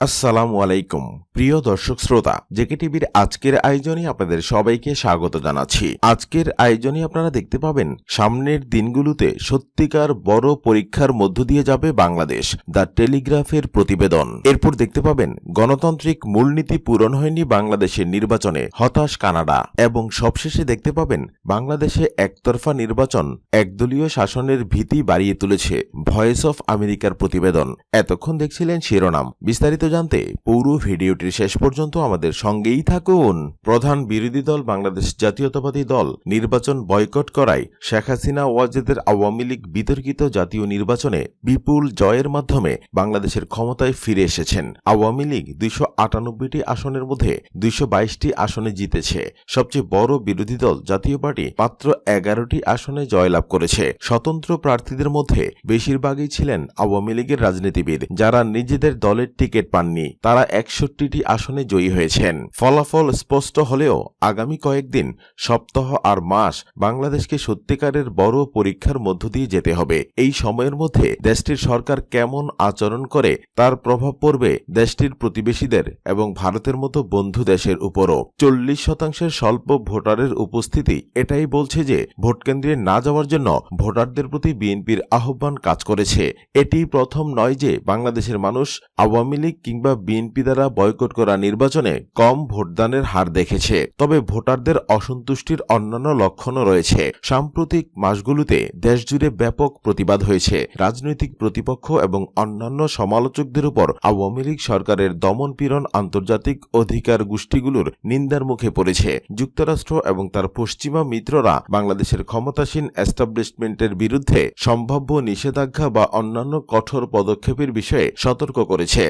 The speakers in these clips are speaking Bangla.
আসসালামু আলাইকুম, প্রিয় দর্শক শ্রোতা, জেকে টিভির আজকের আয়োজনে আপনাদের সবাইকে স্বাগত জানাচ্ছি। আজকের আয়োজনে আপনারা দেখতে পাবেন, সামনের দিনগুলোতে সত্যিকার বড় পরীক্ষার মধ্য দিয়ে যাবে বাংলাদেশ, দ্য টেলিগ্রাফের প্রতিবেদন। এরপর দেখতে পাবেন, গণতান্ত্রিক মূলনীতি পূরণ হয়নি বাংলাদেশের নির্বাচনে, হতাশ কানাডা। এবং সবশেষে দেখতে পাবেন, বাংলাদেশে একতরফা নির্বাচন একদলীয় শাসনের ভীতি বাড়িয়ে তুলেছে, ভয়েস অফ আমেরিকার প্রতিবেদন। এতক্ষণ দেখছিলেন শিরোনাম। বিস্তারিত জানতে পুরো ভিডিওটির শেষ পর্যন্ত আমাদের সঙ্গেই থাকুন। প্রধান বিরোধী দল বাংলাদেশ জাতীয়তাবাদী দল নির্বাচন বয়কট করায় শেখ হাসিনা ওয়াজেদের আওয়ামী লীগ বিতর্কিত জাতীয় নির্বাচনে বিপুল জয়ের মাধ্যমে বাংলাদেশের ক্ষমতায় ফিরে এসেছেন। আওয়ামী লীগ দুইশো আটানব্বইটি আসনের মধ্যে দুইশো বাইশটি আসনে জিতেছে। সবচেয়ে বড় বিরোধী দল জাতীয় পার্টি মাত্র এগারোটি আসনে জয়লাভ করেছে। স্বতন্ত্র প্রার্থীদের মধ্যে বেশিরভাগই ছিলেন আওয়ামী লীগের রাজনীতিবিদ, যারা নিজেদের দলের টিকিট পাননি। তারা একষট্টিটি আসনে জয়ী হয়েছেন। ফলাফল স্পষ্ট হলেও আগামী কয়েকদিন, সপ্তাহ আর মাস বাংলাদেশকে সত্যিকারের বড় পরীক্ষার মধ্য দিয়ে যেতে হবে। এই সময়ের মধ্যে দেশটির সরকার কেমন আচরণ করে তার প্রভাব পড়বে দেশটির প্রতিবেশীদের এবং ভারতের মতো বন্ধু দেশের উপরও। চল্লিশ শতাংশের স্বল্প ভোটারের উপস্থিতি এটাই বলছে যে ভোটকেন্দ্রে না যাওয়ার জন্য ভোটারদের প্রতি বিএনপির আহ্বান কাজ করেছে। এটি প্রথম নয় যে, বাংলাদেশের মানুষ আওয়ামী লীগ কিংবা বিএনপি দ্বারা বয়কট করা নির্বাচনে কম ভোটদানের হার দেখেছে। তবে ভোটারদের অসন্তুষ্টির অন্যান্য লক্ষণও রয়েছে। সাম্প্রতিক মাসগুলোতে দেশজুড়ে ব্যাপক প্রতিবাদ হয়েছে। রাজনৈতিক প্রতিপক্ষ এবং অন্যান্য সমালোচকদের উপর আওয়ামী লীগ সরকারের দমনপীড়ন আন্তর্জাতিক অধিকার গোষ্ঠীগুলোর নিন্দার মুখে পড়েছে। যুক্তরাষ্ট্র এবং তার পশ্চিমা মিত্ররা বাংলাদেশের ক্ষমতাসীন এস্টাবলিশমেন্টের বিরুদ্ধে সম্ভাব্য নিষেধাজ্ঞা বা অন্যান্য কঠোর পদক্ষেপের বিষয়ে সতর্ক করেছে।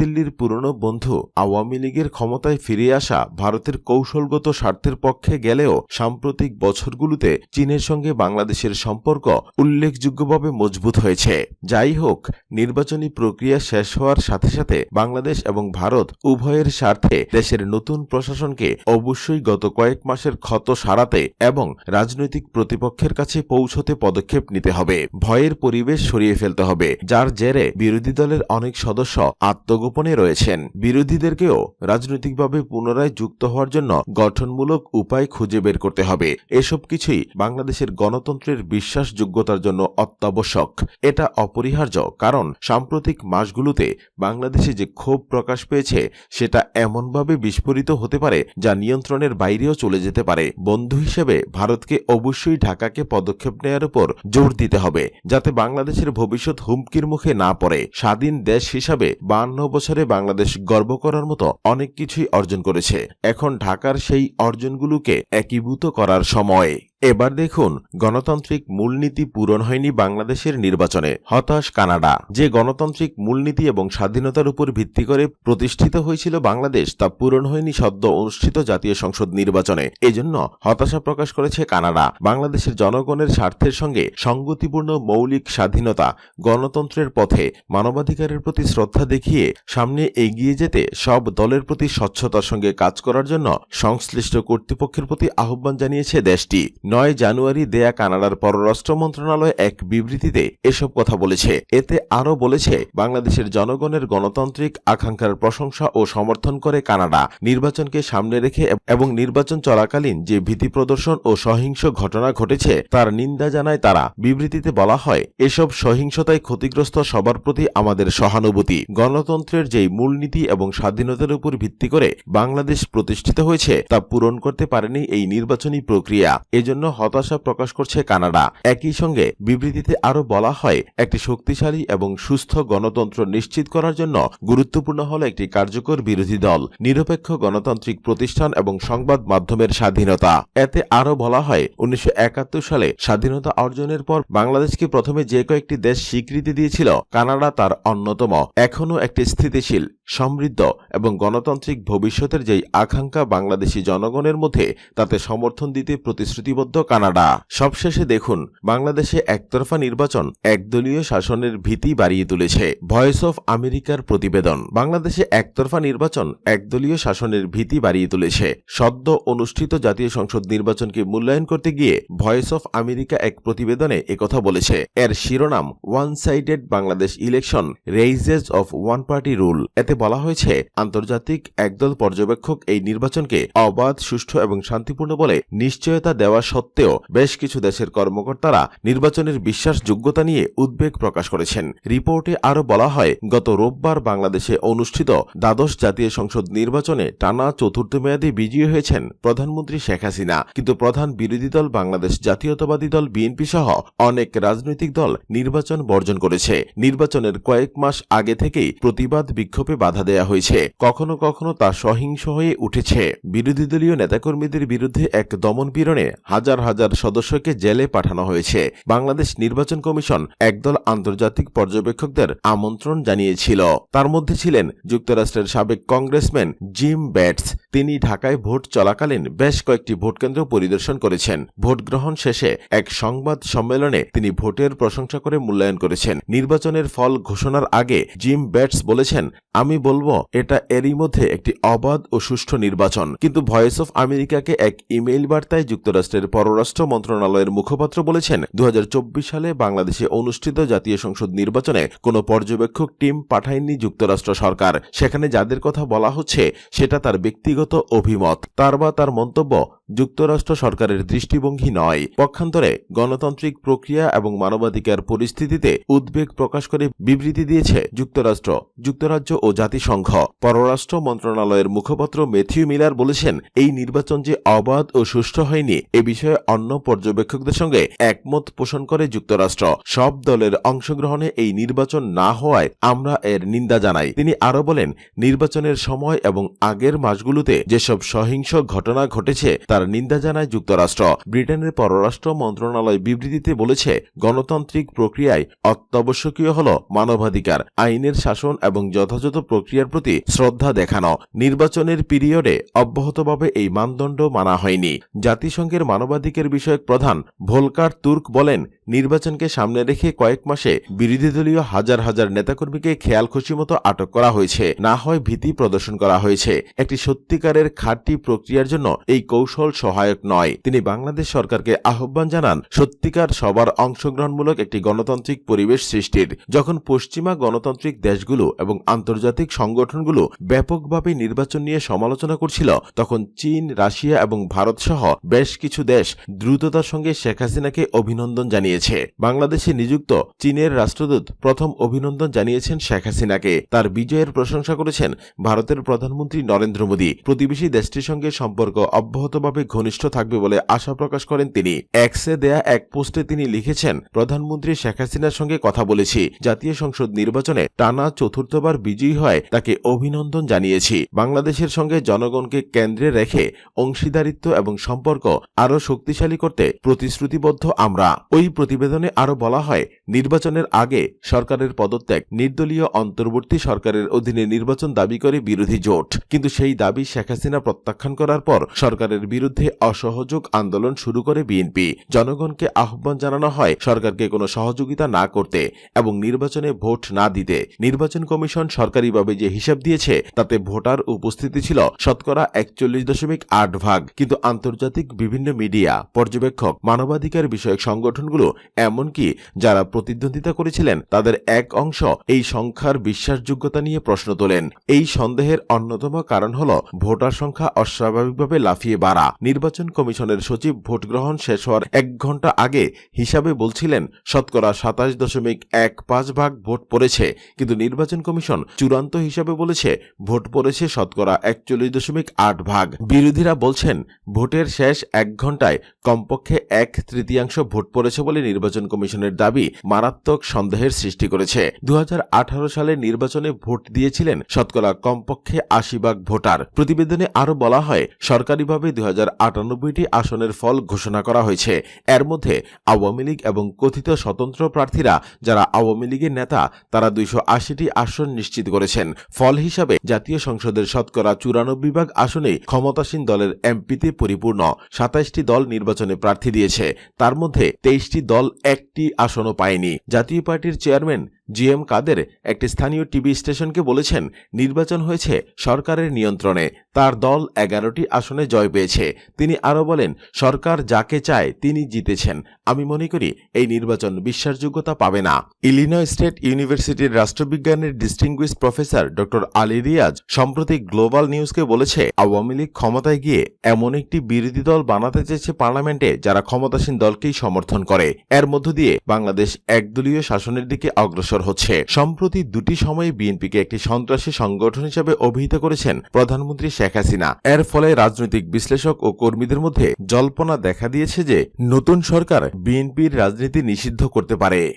নয়াদিল্লির পুরনো বন্ধু আওয়ামী লীগের ক্ষমতায় ফিরে আসা ভারতের কৌশলগত স্বার্থের পক্ষে গেলেও সাম্প্রতিক বছরগুলোতে চীনের সঙ্গে বাংলাদেশের সম্পর্ক উল্লেখযোগ্যভাবে মজবুত হয়েছে। যাই হোক, নির্বাচনী প্রক্রিয়া শেষ হওয়ার সাথে সাথে বাংলাদেশ এবং ভারত উভয়ের স্বার্থে দেশের নতুন প্রশাসনকে অবশ্যই গত কয়েক মাসের ক্ষত সারাতে এবং রাজনৈতিক প্রতিপক্ষের কাছে পৌঁছতে পদক্ষেপ নিতে হবে। ভয়ের পরিবেশ সরিয়ে ফেলতে হবে, যার জেরে বিরোধী দলের অনেক সদস্য আত্মগোপনে রয়েছেন। বিরোধীদেরকেও রাজনৈতিকভাবে পুনরায় যুক্ত হওয়ার জন্য গঠনমূলক উপায় খুঁজে বের করতে হবে। এসব কিছুই বাংলাদেশের গণতন্ত্রের বিশ্বাসযোগ্যতার জন্য অত্যাবশ্যক। এটা অপরিহার্য, কারণ সাম্প্রতিক মাসগুলোতে বাংলাদেশে যে ক্ষোভ প্রকাশ পেয়েছে, সেটা এমনভাবে বিস্ফোরিত হতে পারে, যা নিয়ন্ত্রণের বাইরেও চলে যেতে পারে। বন্ধু হিসেবে ভারতকে অবশ্যই ঢাকাকে পদক্ষেপ নেওয়ার উপর জোর দিতে হবে, যাতে বাংলাদেশের ভবিষ্যৎ হুমকির মুখে না পড়ে। স্বাধীন দেশ হিসাবে বান্ন বছরে বাংলাদেশ গর্ব করার মতো অনেক কিছুই অর্জন করেছে। এখন ঢাকার সেই অর্জনগুলোকে একীভূত করার সময়। এবার দেখুন, গণতান্ত্রিক মূলনীতি পূরণ হয়নি বাংলাদেশের নির্বাচনে। হতাশ কানাডা। যে গণতান্ত্রিক মূলনীতি এবং স্বাধীনতার উপর ভিত্তি করে প্রতিষ্ঠিত হয়েছিল বাংলাদেশ, তা পূরণ হয়নি সদ্য অনুষ্ঠিত জাতীয় সংসদ নির্বাচনে। এজন্য হতাশা প্রকাশ করেছে কানাডা। বাংলাদেশের জনগণের স্বার্থের সঙ্গে সঙ্গতিপূর্ণ মৌলিক স্বাধীনতা গণতন্ত্রের পথে মানবাধিকারের প্রতি শ্রদ্ধা দেখিয়ে সামনে এগিয়ে যেতে সব দলের প্রতি স্বচ্ছতার সঙ্গে কাজ করার জন্য সংশ্লিষ্ট কর্তৃপক্ষের প্রতি আহ্বান জানিয়েছে দেশটি। নয় জানুয়ারি দেয়া কানাডার পররাষ্ট্র মন্ত্রণালয় এক বিবৃতিতে এসব কথা বলেছে। এতে আরও বলেছে, বাংলাদেশের জনগণের গণতান্ত্রিক আকাঙ্ক্ষার প্রশংসা ও সমর্থন করে কানাডা নির্বাচনকে সামনে রেখে এবং নির্বাচন চলাকালীন যে ভীতি প্রদর্শন ও সহিংস ঘটনা ঘটেছে তার নিন্দা জানায় তারা। বিবৃতিতে বলা হয়, এসব সহিংসতায় ক্ষতিগ্রস্ত সবার প্রতি আমাদের সহানুভূতি। গণতন্ত্রের যেই মূলনীতি এবং স্বাধীনতার উপর ভিত্তি করে বাংলাদেশ প্রতিষ্ঠিত হয়েছে তা পূরণ করতে পারেনি এই নির্বাচনী প্রক্রিয়া। এজন্য হতাশা প্রকাশ করছে কানাডা। একই সঙ্গে বিবৃতিতে আরও বলা হয়, একটি শক্তিশালী এবং সুস্থ গণতন্ত্র নিশ্চিত করার জন্য গুরুত্বপূর্ণ হল একটি কার্যকর বিরোধী দল, নিরপেক্ষ গণতান্ত্রিক প্রতিষ্ঠান এবং সংবাদ মাধ্যমের স্বাধীনতা। এতে আরও বলা হয়, উনিশশো একাত্তর সালে স্বাধীনতা অর্জনের পর বাংলাদেশকে প্রথমে যে কয়েকটি দেশ স্বীকৃতি দিয়েছিল, কানাডা তার অন্যতম। এখনও একটি স্থিতিশীল, সমৃদ্ধ এবং গণতান্ত্রিক ভবিষ্যতের যেই আকাঙ্ক্ষা বাংলাদেশি জনগণের মধ্যে, তাতে সমর্থন দিতে প্রতিশ্রুতিবদ্ধ ঐক্যবদ্ধ কানাডা। সবশেষে দেখুন, বাংলাদেশে একতরফা নির্বাচন একদলীয় শাসনের ভীতি বাড়িয়ে তুলেছে। ভয়েস অফ আমেরিকার প্রতিবেদন। বাংলাদেশে একতরফা নির্বাচন একদলীয় শাসনের ভীতি বাড়িয়ে তুলেছে। সদ্য অনুষ্ঠিত জাতীয় সংসদ নির্বাচনকে মূল্যায়ন করতে গিয়ে ভয়েস অফ আমেরিকা এক প্রতিবেদনে একথা বলেছে। এর শিরোনাম, one sided Bangladesh election raises of one party rule এতে বলা হয়েছে, আন্তর্জাতিক একদল পর্যবেক্ষক এই নির্বাচনকে অবাধ, সুষ্ঠু এবং শান্তিপূর্ণ বলে নিশ্চয়তা দেওয়া সত্ত্বেও বেশ কিছু দেশের কর্মকর্তারা নির্বাচনের বিশ্বাসযোগ্যতা নিয়ে উদ্বেগ প্রকাশ করেছেন। রিপোর্টে আরও বলা হয়, গত রোববার বাংলাদেশে অনুষ্ঠিত দ্বাদশ জাতীয় সংসদ নির্বাচনে টানা চতুর্থ মেয়াদে বিজয়ী হয়েছেন প্রধানমন্ত্রী শেখ হাসিনা। কিন্তু প্রধান বিরোধী দল বাংলাদেশ জাতীয়তাবাদী দল বিএনপি সহ অনেক রাজনৈতিক দল নির্বাচন বর্জন করেছে। নির্বাচনের কয়েক মাস আগে থেকেই প্রতিবাদ বিক্ষোভে বাধা দেয়া হয়েছে। কখনো কখনো তা সহিংস হয়ে উঠেছে। বিরোধী দলীয় নেতাকর্মীদের বিরুদ্ধে এক দমনপীড়নে হাজার হাজার সদস্যকে জেলে পাঠানো হয়েছে। বাংলাদেশ নির্বাচন কমিশন একদল আন্তর্জাতিক পর্যবেক্ষকদের আমন্ত্রণ জানিয়েছিল। তার মধ্যে ছিলেন যুক্তরাষ্ট্রের সাবেক কংগ্রেসম্যান জিম ব্যাটস। তিনি ঢাকায় ভোট চলাকালীন বেশ কয়েকটি ভোটকেন্দ্র পরিদর্শন করেছেন। ভোট গ্রহণ শেষে এক সংবাদ সম্মেলনে তিনি ভোটের প্রশংসা করে মূল্যায়ন করেছেন। নির্বাচনের ফল ঘোষণার আগে জিম ব্যাটস বলেছেন, আমি বলব, এটা এরই মধ্যে একটি অবাধ ও সুষ্ঠু নির্বাচন। কিন্তু ভয়েস অফ আমেরিকাকে এক ইমেইল বার্তায় যুক্তরাষ্ট্রের পররাষ্ট্র মন্ত্রণালয়ের মুখপাত্র বলেছেন দু হাজার চব্বিশ সালে বাংলাদেশে অনুষ্ঠিত জাতীয় সংসদ নির্বাচনে কোনো পর্যবেক্ষক টিম পাঠায়নি যুক্তরাষ্ট্র সরকার। সেখানে যাদের কথা বলা হচ্ছে, সেটা তার ব্যক্তিগত অভিমত। তার বা তার মন্তব্য যুক্তরাষ্ট্র সরকারের দৃষ্টিভঙ্গি নয়। পক্ষান্তরে গণতান্ত্রিক প্রক্রিয়া এবং মানবাধিকার পরিস্থিতিতে উদ্বেগ প্রকাশ করে বিবৃতি দিয়েছে যুক্তরাষ্ট্র, যুক্তরাজ্য ও জাতিসংঘ। পররাষ্ট্র মন্ত্রণালয়ের মুখপাত্র ম্যাথিউ মিলার বলেছেন, এই নির্বাচন যে অবাধ ও সুষ্ঠু হয়নি, এ বিষয়ে অন্য পর্যবেক্ষকদের সঙ্গে একমত পোষণ করে যুক্তরাষ্ট্র। সব দলের অংশগ্রহণে এই নির্বাচন না হওয়ায় আমরা এর নিন্দা জানাই। তিনি আরও বলেন, নির্বাচনের সময় এবং আগের মাসগুলোতে যেসব সহিংস ঘটনা ঘটেছে, তার নিন্দা জানায় যুক্তরাষ্ট্র। ব্রিটেনের পররাষ্ট্র মন্ত্রণালয় বিবৃতিতে বলেছে, গণতান্ত্রিক প্রক্রিয়ায় অত্যাবশ্যকীয় হল মানবাধিকার, আইনের শাসন এবং যথাযথ প্রক্রিয়ার প্রতি শ্রদ্ধা দেখানো। নির্বাচনের পিরিয়ডে অব্যাহতভাবে এই মানদণ্ড মানা হয়নি। জাতিসংঘের মানবাধিকার বিষয়ক প্রধান ভোলকার তুর্ক বলেন, নির্বাচনকে সামনে রেখে কয়েক মাসে বিরোধী দলীয় হাজার হাজার নেতাকর্মীকে খেয়াল খুশি মতো আটক করা হয়েছে। না হয় ভীতি প্রদর্শন করা হয়েছে। একটি সত্যিকারের খাঁটি প্রক্রিয়ার জন্য এই কৌশল সহায়ক নয়। তিনি বাংলাদেশ সরকারকে আহ্বান জানান, সত্যিকার সবার অংশগ্রহণমূলক একটি গণতান্ত্রিক পরিবেশ সৃষ্টির। যখন পশ্চিমা গণতান্ত্রিক দেশগুলো এবং আন্তর্জাতিক সংগঠনগুলো ব্যাপকভাবে নির্বাচন নিয়ে সমালোচনা করছিল, তখন চীন, রাশিয়া এবং ভারত সহ বেশ কিছু দেশ দ্রুততার সঙ্গে শেখ হাসিনাকে অভিনন্দন জানিয়েছে। বাংলাদেশে নিযুক্ত চীনের রাষ্ট্রদূত প্রথম অভিনন্দন জানিয়েছেন শেখ হাসিনাকে। তার বিজয়ের প্রশংসা করেছেন ভারতের প্রধানমন্ত্রী নরেন্দ্র মোদী। প্রতিবেশী দেশটির সঙ্গে সম্পর্ক অব্যাহতভাবে ঘনিষ্ঠ থাকবে বলে আশা প্রকাশ করেন তিনি। এক্সে দেয়া এক পোস্টে তিনি লিখেছেন, প্রধানমন্ত্রী শেখ হাসিনার সঙ্গে কথা বলেছি। জাতীয় সংসদ নির্বাচনে টানা চতুর্থবার বিজয়ী হয় তাকে অভিনন্দন জানিয়েছি। বাংলাদেশের সঙ্গে জনগণকে কেন্দ্রে রেখে অংশীদারিত্ব এবং সম্পর্ক আরও শক্তিশালী করতে প্রতিশ্রুতিবদ্ধ আমরা। ওই প্রতিবেদনে আরও বলা হয়, নির্বাচনের আগে সরকারের পদত্যাগ, নির্দলীয় অন্তর্বর্তী সরকারের অধীনে নির্বাচন দাবি করে বিরোধী জোট। কিন্তু সেই দাবি শেখ হাসিনা প্রত্যাখ্যান করার পর সরকারের বিরুদ্ধে অসহযোগ আন্দোলন শুরু করে বিএনপি। জনগণকে আহ্বান জানানো হয়, সরকারকে কোনো সহযোগিতা না করতে এবং নির্বাচনে ভোট না দিতে। নির্বাচন কমিশন সরকারিভাবে যে হিসাব দিয়েছে, তাতে ভোটার উপস্থিতি ছিল শতকরা একচল্লিশ দশমিক আট ভাগ। কিন্তু আন্তর্জাতিক বিভিন্ন মিডিয়া, পর্যবেক্ষক, মানবাধিকার বিষয়ক সংগঠনগুলো এমনকি যারা প্রতিদ্বন্দ্বিতা করেছিলেন, তাদের এক অংশ এই সংখ্যার বিশ্বাসযোগ্যতা নিয়ে প্রশ্ন তোলেন। এই সন্দেহের অন্যতম কারণ হল ভোটার সংখ্যা অস্বাভাবিকভাবে লাফিয়ে বাড়া। নির্বাচন কমিশনের সচিব ভোট গ্রহণ শেষ হওয়ার এক ঘণ্টা আগে হিসাবে বলছিলেন, শতকরা সাতাশ দশমিক এক পাঁচ ভাগ ভোট পড়েছে। কিন্তু নির্বাচন কমিশন চূড়ান্ত হিসাবে বলেছে, ভোট পড়েছে শতকরা একচল্লিশ দশমিক আট ভাগ। বিরোধীরা বলছেন, ভোটের শেষ এক ঘন্টায় কমপক্ষে এক তৃতীয়াংশ ভোট পড়েছে বলে নির্বাচন কমিশনের দাবি মারাত্মক সন্দেহের সৃষ্টি করেছে। দু হাজার আঠারো সালে নির্বাচনে ভোট দিয়েছিলেন শতকরা কমপক্ষে আশি ভাগ ভোটার। প্রতিবেদনে আরও বলা হয়, সরকারিভাবে দু হাজার হাজার আটানব্বইটি আসনের ফল ঘোষণা করা হয়েছে। এর মধ্যে আওয়ামী লীগ এবং কথিত স্বতন্ত্র প্রার্থীরা, যারা আওয়ামী লীগের নেতা, তারা দুইশো আশিটি আসন নিশ্চিত করেছেন। ফল হিসাবে জাতীয় সংসদের শতকরা চুরানব্বই ভাগ আসনে ক্ষমতাসীন দলের এমপিতে পরিপূর্ণ। সাতাইশটি দল নির্বাচনে প্রার্থী দিয়েছে। তার মধ্যে তেইশটি দল একটি আসনও পায়নি। জাতীয় পার্টির চেয়ারম্যান জি এম কাদের একটি স্থানীয় টিভি স্টেশনকে বলেছেন, নির্বাচন হয়েছে সরকারের নিয়ন্ত্রণে। তার দল এগারোটি আসনে জয় পেয়েছে। তিনি আরও বলেন, সরকার যাকে চায় তিনি জিতেছেন। আমি মনে করি এই নির্বাচন বিশ্বাসযোগ্যতা পাবে না। ইলিনয় স্টেট ইউনিভার্সিটির রাষ্ট্রবিজ্ঞানের ডিস্টিংগুইশ প্রফেসর ড. আলী রিয়াজ সম্প্রতি গ্লোবাল নিউজকে বলেছে, আওয়ামী লীগ ক্ষমতায় গিয়ে এমন একটি বিরোধী দল বানাতে চেয়েছে পার্লামেন্টে যারা ক্ষমতাসীন দলকেই সমর্থন করে। এর মধ্য দিয়ে বাংলাদেশ একদলীয় শাসনের দিকে অগ্রসর হচ্ছে। সম্প্রতি দুটি সময়ে বিএনপিকে একটি সন্ত্রাসী সংগঠন হিসেবে অভিহিত করেছেন প্রধানমন্ত্রী শেখ হাসিনা। এর ফলে রাজনৈতিক বিশ্লেষক ও কর্মীদের মধ্যে জল্পনা দেখা দিয়েছে যে নতুন সরকার বিএনপির রাজনীতি নিষিদ্ধ করতে পারে।